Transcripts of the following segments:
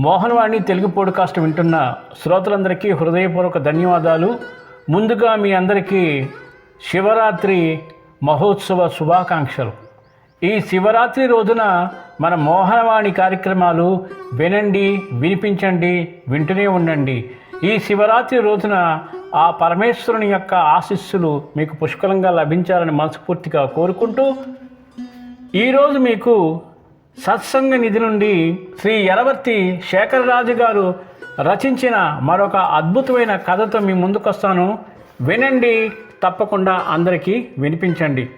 Mohan Vani Telugu podcast వింటున్న శ్రోతలందరికీ హృదయపూర్వక ధన్యవాదాలు. ముందుగా మీ అందరికీ శివరాత్రి మహోత్సవ శుభాకాంక్షలు. ఈ శివరాత్రి రోజున మన మోహనవాణి కార్యక్రమాలు వినండి వినిపించండి వింటూనే ఉండండి. ఈ శివరాత్రి రోజున ఆ పరమేశ్వరుని యొక్క ఆశీస్సులు మీకు పుష్కలంగా లభించాలని మనస్ఫూర్తిగా కోరుకుంటూ ఈరోజు మీకు సత్సంగ నిధి నుండి శ్రీ యలవర్తి శేఖరరాజు గారు రచించిన మరొక అద్భుతమైన కథతో మీ ముందుకొస్తాను. వినండి తప్పకుండా అందరికీ వినిపించండి.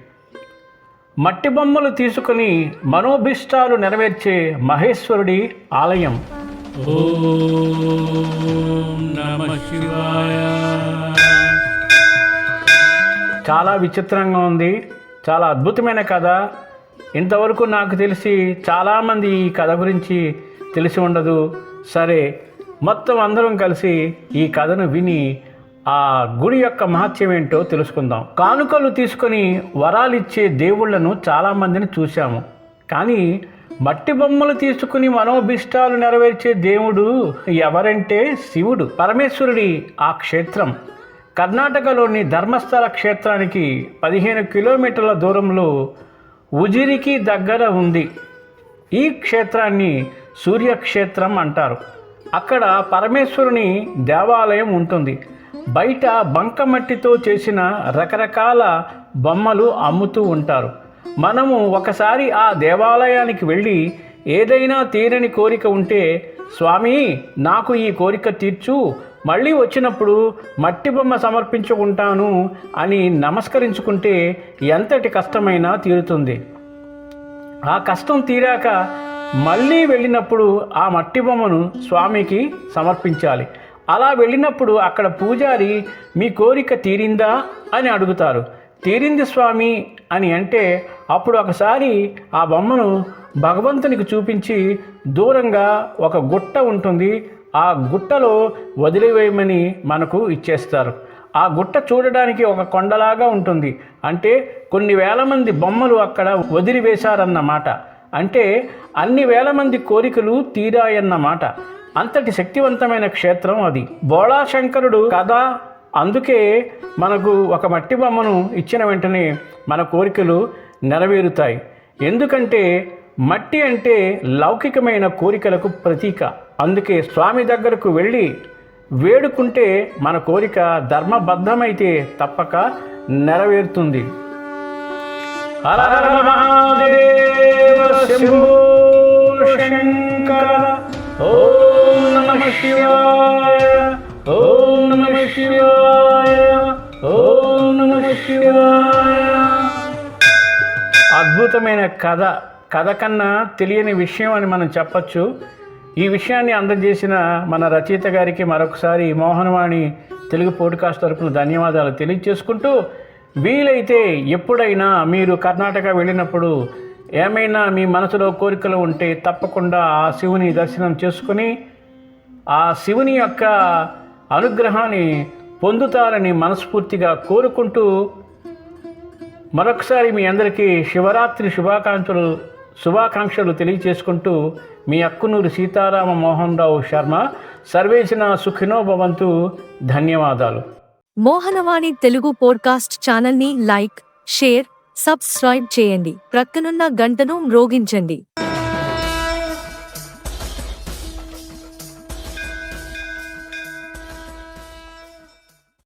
మట్టి బొమ్మలు తీసుకుని మనోభిష్టాలు నెరవేర్చే మహేశ్వరుడి ఆలయం. చాలా విచిత్రంగా ఉంది చాలా అద్భుతమైన కథ. ఇంతవరకు నాకు తెలిసి చాలామంది ఈ కథ గురించి తెలిసి ఉండదు. సరే మొత్తం అందరం కలిసి ఈ కథను విని ఆ గుడి యొక్క మహత్యం ఏంటో తెలుసుకుందాం. కానుకలు తీసుకొని వరాలిచ్చే దేవుళ్ళను చాలామందిని చూశాము. కానీ మట్టి బొమ్మలు తీసుకుని మనోభిష్టాలు నెరవేర్చే దేవుడు ఎవరంటే శివుడు పరమేశ్వరుడి ఆ క్షేత్రం. కర్ణాటకలోని ధర్మస్థల క్షేత్రానికి పదిహేను కిలోమీటర్ల దూరంలో ఉజిరికి దగ్గర ఉంది. ఈ క్షేత్రాన్ని సూర్యక్షేత్రం అంటారు. అక్కడ పరమేశ్వరుని దేవాలయం ఉంటుంది. బయట బంకమట్టితో చేసిన రకరకాల బొమ్మలు అమ్ముతూ ఉంటారు. మనము ఒకసారి ఆ దేవాలయానికి వెళ్ళి ఏదైనా తీరని కోరిక ఉంటే స్వామి నాకు ఈ కోరిక తీర్చు మళ్ళీ వచ్చినప్పుడు మట్టి బొమ్మ సమర్పించుకుంటాను అని నమస్కరించుకుంటే ఎంతటి కష్టమైనా తీరుతుంది. ఆ కష్టం తీరాక మళ్ళీ వెళ్ళినప్పుడు ఆ మట్టి బొమ్మను స్వామికి సమర్పించాలి. అలా వెళ్ళినప్పుడు అక్కడ పూజారి మీ కోరిక తీరిందా? అని అడుగుతారు. తీరింది స్వామి అని అంటే అప్పుడు ఒకసారి ఆ బొమ్మను భగవంతునికి చూపించి దూరంగా ఒక గుట్ట ఉంటుంది. ఆ గుట్టలో వదిలివేయమని మనకు ఇచ్చేస్తారు. ఆ గుట్ట చూడడానికి ఒక కొండలాగా ఉంటుంది. అంటే కొన్ని వేల మంది బొమ్మలు అక్కడ వదిలివేశారన్నమాట. అంటే అన్ని వేల మంది కోరికలు తీరాయన్నమాట. అంతటి శక్తివంతమైన క్షేత్రం అది. బోళాశంకరుడు కథ అందుకే మనకు ఒక మట్టి బొమ్మను ఇచ్చిన వెంటనే మన కోరికలు నెరవేరుతాయి. ఎందుకంటే మట్టి అంటే లౌకికమైన కోరికలకు ప్రతీక. అందుకే స్వామి దగ్గరకు వెళ్ళి వేడుకుంటే మన కోరిక ధర్మబద్ధమైతే తప్పక నెరవేరుతుంది. ఓం నమ శివాయ ఓం నమ శివాయ. అద్భుతమైన కథ. కథ కన్నా తెలియని విషయం అని మనం చెప్పచ్చు. ఈ విషయాన్ని అందజేసిన మన రచయిత గారికి మరొకసారి మోహనవాణి తెలుగు పోడ్కాస్ట్ తరపున ధన్యవాదాలు తెలియజేసుకుంటూ వీలైతే ఎప్పుడైనా మీరు కర్ణాటక వెళ్ళినప్పుడు ఏమైనా మీ మనసులో కోరికలు ఉంటే తప్పకుండా ఆ శివుని దర్శనం చేసుకుని ఆ శివుని యొక్క అనుగ్రహాన్ని పొందుతారని మనస్ఫూర్తిగా కోరుకుంటూ మరొకసారి మీ అందరికీ శివరాత్రి శుభాకాంక్షలు శుభాకాంక్షలు తెలియచేసుకుంటూ మీ అక్కునూరు సీతారామ మోహన్ రావు శర్మ సర్వేసిన సుఖినో భవంతు ధన్యవాదాలు. మోహనవాణి తెలుగు పోడ్కాస్ట్ ఛానల్ని లైక్ షేర్ సబ్స్క్రైబ్ చేయండి. ప్రక్కనున్న గంటను మ్రోగించండి.